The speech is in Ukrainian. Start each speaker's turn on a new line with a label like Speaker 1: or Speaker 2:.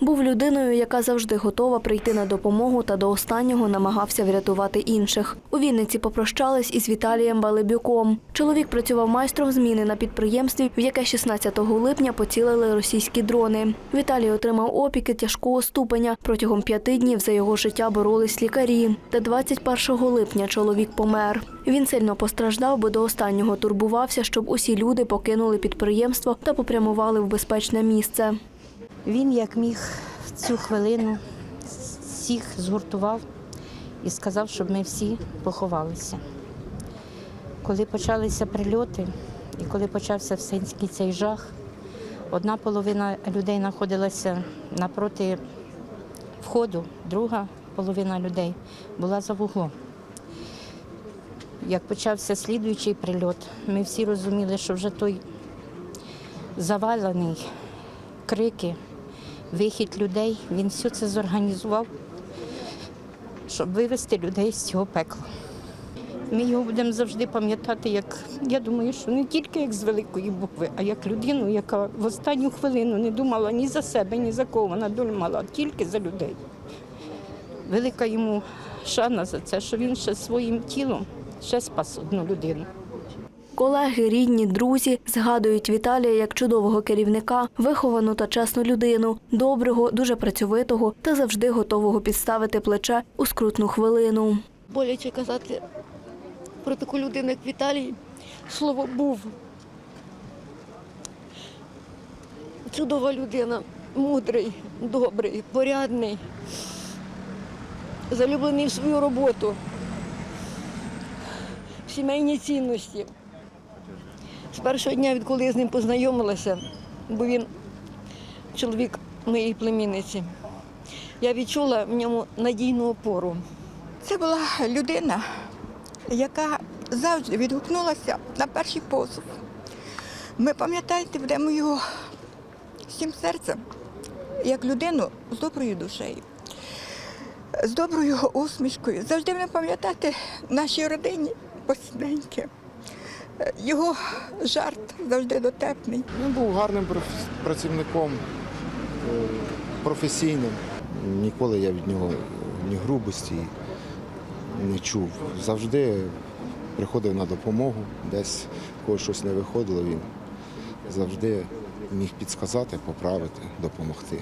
Speaker 1: Був людиною, яка завжди готова прийти на допомогу та до останнього намагався врятувати інших. У Вінниці попрощались із Віталієм Балебюком. Чоловік працював майстром зміни на підприємстві, в яке 16 липня поцілили російські дрони. Віталій отримав опіки тяжкого ступеня. Протягом п'яти днів за його життя боролись лікарі. Та 21 липня чоловік помер. Він сильно постраждав, бо до останнього турбувався, щоб усі люди покинули підприємство та попрямували в безпечне місце.
Speaker 2: Він як міг в цю хвилину всіх згуртував і сказав, щоб ми всі поховалися. Коли почалися прильоти і коли почався всенський цей жах, одна половина людей знаходилася напроти входу, друга половина людей була за вуглом. Як почався слідуючий прильот, ми всі розуміли, що вже той завалений, крики, вихід людей, він все це зорганізував, щоб вивести людей з цього пекла. Ми його будемо завжди пам'ятати, як я думаю, що не тільки як з великої букви, а як людину, яка в останню хвилину не думала ні за себе, ні за кого. Вона думала тільки за людей. Велика йому шана за це, що він ще своїм тілом ще спас одну людину.
Speaker 1: Колеги, рідні, друзі згадують Віталія як чудового керівника, виховану та чесну людину, доброго, дуже працьовитого та завжди готового підставити плече у скрутну хвилину.
Speaker 3: боляче казати про таку людину, як Віталій. Слово був. Чудова людина, мудрий, добрий, порядний, залюблений в свою роботу, в сімейні цінності. З першого дня, відколи я з ним познайомилася, бо він чоловік моєї племінниці, я відчула в ньому надійну опору.
Speaker 4: Це була людина, яка завжди відгукнулася на перший позов. Ми пам'ятаєте, будемо його всім серцем, як людину з доброю душею, з доброю усмішкою. Завжди будемо пам'ятати нашій родині посіденьки. Його жарт завжди дотепний.
Speaker 5: Він був гарним працівником, е, професійним. Ніколи я від нього ні грубості не чув. Завжди приходив на допомогу, десь в когось щось не виходило, він завжди міг підсказати, поправити, допомогти.